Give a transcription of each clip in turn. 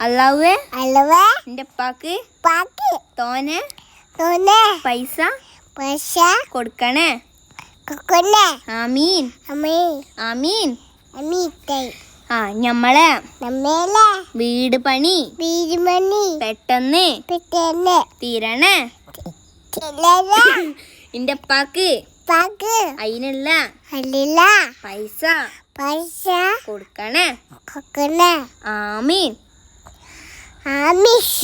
അള്ളാഹുവേ അളവ്? എന്റെ പാക്ക് പാക്ക് തോനെ? തോനെ? പൈസ? പൈസ? കൊടുക്കണേ? കൊടുക്കണേ? ആമീൻ. ആമീൻ. ആമീൻ. ആമീൻ ആ ഞമ്മളെ? നമ്മളെ വീട് പണി? വീട് പണി? പെട്ടെന്ന്? പെട്ടെന്ന്. തീരണേ? എന്റെ പാക്ക് ഉപ്പാക്ക്? പാക്ക് അതിനുള്ള പൈസ പൈസ? പൈസ? കൊടുക്കണേ? കൊക്കൊന്നെ ആമീൻ.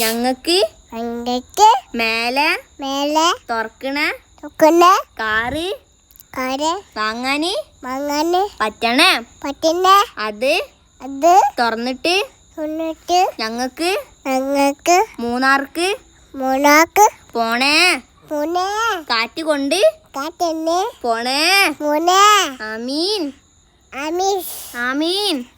ഞങ്ങക്ക് മേലെ മേലെ തുറക്കണ തുറക്കണ കാറ് കാറ് വാങ്ങാന് വാങ്ങാന് പറ്റണേ. പറ്റണേ. അത് അത് തുറന്നിട്ട് തുറന്നിട്ട് ഞങ്ങക്ക് ഞങ്ങക്ക് മൂന്നാർക്ക് മൂന്നാർക്ക് പോണേ. പോണേ. കാറ്റ് കൊണ്ട് കാറ്റ് പോണേ. പോണേ. ആമീൻ. അമീൻ ആമീൻ.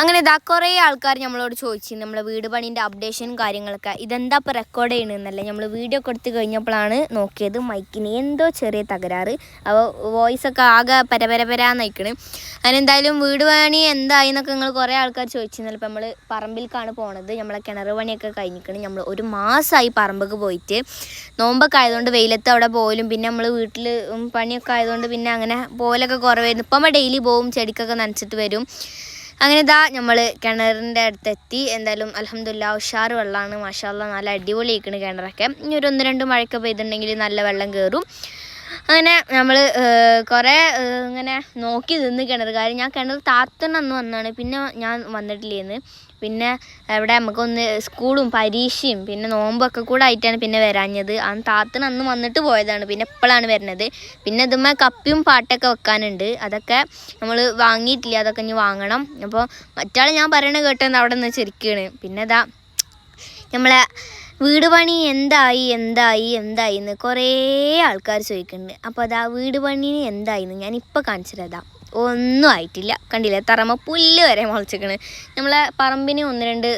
അങ്ങനെ ഇതാ കുറേ ആൾക്കാർ നമ്മളോട് ചോദിച്ചു നമ്മളെ വീട് പണീന്റെ അപ്ഡേഷൻ കാര്യങ്ങളൊക്കെ. ഇതെന്താ ഇപ്പോൾ റെക്കോർഡ് ചെയ്യണമെന്നല്ല നമ്മൾ വീഡിയോ ഒക്കെ എടുത്ത് കഴിഞ്ഞപ്പോഴാണ് നോക്കിയത് മൈക്കിന് എന്തോ ചെറിയ തകരാറ്. അപ്പോൾ വോയിസ് ഒക്കെ ആകെ പരപരപരാ നയിക്കണ് അതിനെന്തായാലും വീട് പണി എന്തായി എന്നൊക്കെ നിങ്ങൾ കുറേ ആൾക്കാർ ചോദിച്ചിരുന്നല്ലോ. ഇപ്പോൾ നമ്മൾ പറമ്പിലേക്കാണ് പോണത്. നമ്മളെ കിണർ പണിയൊക്കെ കഴിഞ്ഞിരിക്കണം നമ്മൾ ഒരു മാസമായി പറമ്പൊക്കെ പോയിട്ട്. നോമ്പൊക്കെ ആയതുകൊണ്ട് വെയിലത്ത് അവിടെ പോലും പിന്നെ നമ്മൾ വീട്ടിൽ പണിയൊക്കെ ആയതുകൊണ്ട് പിന്നെ അങ്ങനെ പോലൊക്കെ കുറവായിരുന്നു. ഇപ്പം ഡെയിലി പോവും ചെടിക്കൊക്കെ നനച്ചിട്ട് വരും. അങ്ങനെ ഇതാ നമ്മൾ കിണറിന്റെ അടുത്തെത്തി. എന്തായാലും അലഹമില്ല ഉഷാറ് വെള്ളമാണ് മാഷാല്ല നല്ല അടിപൊളിയായിക്കണ് കിണറൊക്കെ. ഇനി ഒരു ഒന്ന് രണ്ട് മഴയൊക്കെ പെയ്തിട്ടുണ്ടെങ്കിൽ നല്ല വെള്ളം കയറും അങ്ങനെ നമ്മൾ കുറേ ഇങ്ങനെ നോക്കി നിന്ന് കിണർ കാര്യം ഞാൻ കിണർ താത്തണ അന്ന് വന്നാണ്. പിന്നെ ഞാൻ വന്നിട്ടില്ലേന്ന്. പിന്നെ അവിടെ നമുക്കൊന്ന് സ്കൂളും പരീക്ഷയും പിന്നെ നോമ്പൊക്കെ കൂടെ ആയിട്ടാണ് പിന്നെ വരാഞ്ഞത്. ആ താത്തണ അന്ന് വന്നിട്ട് പോയതാണ്. പിന്നെ എപ്പോഴാണ് വരുന്നത് പിന്നെ ഇതുമ്മ കപ്പിയും പാട്ടൊക്കെ വെക്കാനുണ്ട്. അതൊക്കെ നമ്മൾ വാങ്ങിയിട്ടില്ല? അതൊക്കെ ഇനി വാങ്ങണം. അപ്പോൾ മറ്റാൾ ഞാൻ പറയണ കേട്ടെന്ന് അവിടെ നിന്ന് ചിരിക്കുകയാണ് പിന്നെ ഇതാ നമ്മളെ വീട് പണി എന്തായി എന്തായി എന്തായി എന്ന് കുറേ ആൾക്കാർ ചോദിക്കുന്നുണ്ട് അപ്പോൾ അതാ വീട് പണി എന്തായി എന്ന് ഞാൻ ഇപ്പോൾ കാണിച്ചു തരാം. ഒന്നും ആയിട്ടില്ല. കണ്ടില്ല? തറമ പുല്ല് വരെ മുളച്ചിക്കണ്. നമ്മളെ പറമ്പിന് ഒന്ന് രണ്ട്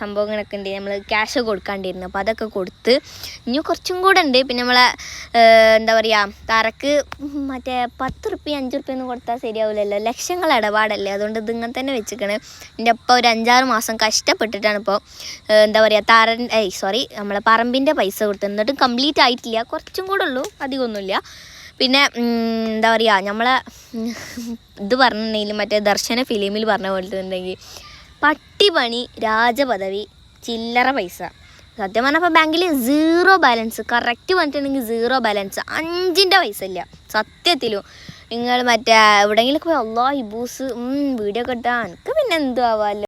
സംഭവങ്ങളൊക്കെ ഉണ്ട്. നമ്മൾ ക്യാഷ് കൊടുക്കാണ്ടിരുന്നു. അപ്പോൾ അതൊക്കെ കൊടുത്ത് ഇനി കുറച്ചും കൂടെ ഉണ്ട്. പിന്നെ നമ്മളെ എന്താ പറയുക തറക്ക് മറ്റേ പത്ത് റുപ്യ അഞ്ച് റുപ്യ ഒന്നും കൊടുത്താൽ ശരിയാവില്ലല്ലോ ലക്ഷങ്ങൾ ഇടപാടല്ലേ. അതുകൊണ്ട് ഇത് ഇങ്ങനെ തന്നെ വെച്ചിക്കണ്. എന്റെ അപ്പം ഒരു അഞ്ചാറ് മാസം കഷ്ടപ്പെട്ടിട്ടാണ് ഇപ്പോൾ എന്താ പറയുക താര ഏയ് സോറി നമ്മളെ പറമ്പിന്റെ പൈസ കൊടുത്തത്. എന്നിട്ടും കംപ്ലീറ്റ് ആയിട്ടില്ല. കുറച്ചും കൂടെ ഉള്ളൂ. അധികമൊന്നുമില്ല. പിന്നെ എന്താ പറയുക നമ്മളെ ഇത് പറഞ്ഞിട്ടുണ്ടെങ്കിൽ മറ്റേ ദർശന ഫിലിമിൽ പറഞ്ഞ പോലെ ഉണ്ടെങ്കിൽ പട്ടിപണി രാജപദവി ചില്ലറ പൈസ. സത്യം പറഞ്ഞപ്പോൾ ബാങ്കിൽ സീറോ ബാലൻസ് കറക്റ്റ് പറഞ്ഞിട്ടുണ്ടെങ്കിൽ സീറോ ബാലൻസ് അഞ്ചിന്റെ പൈസ ഇല്ല. സത്യത്തിലും നിങ്ങൾ മറ്റേ എവിടെയെങ്കിലുമൊക്കെ പോയി അള്ളാ ഇബൂസ് വീഡിയോ ഒക്കെ എനിക്ക് പിന്നെ എന്തും ആവാമല്ലോ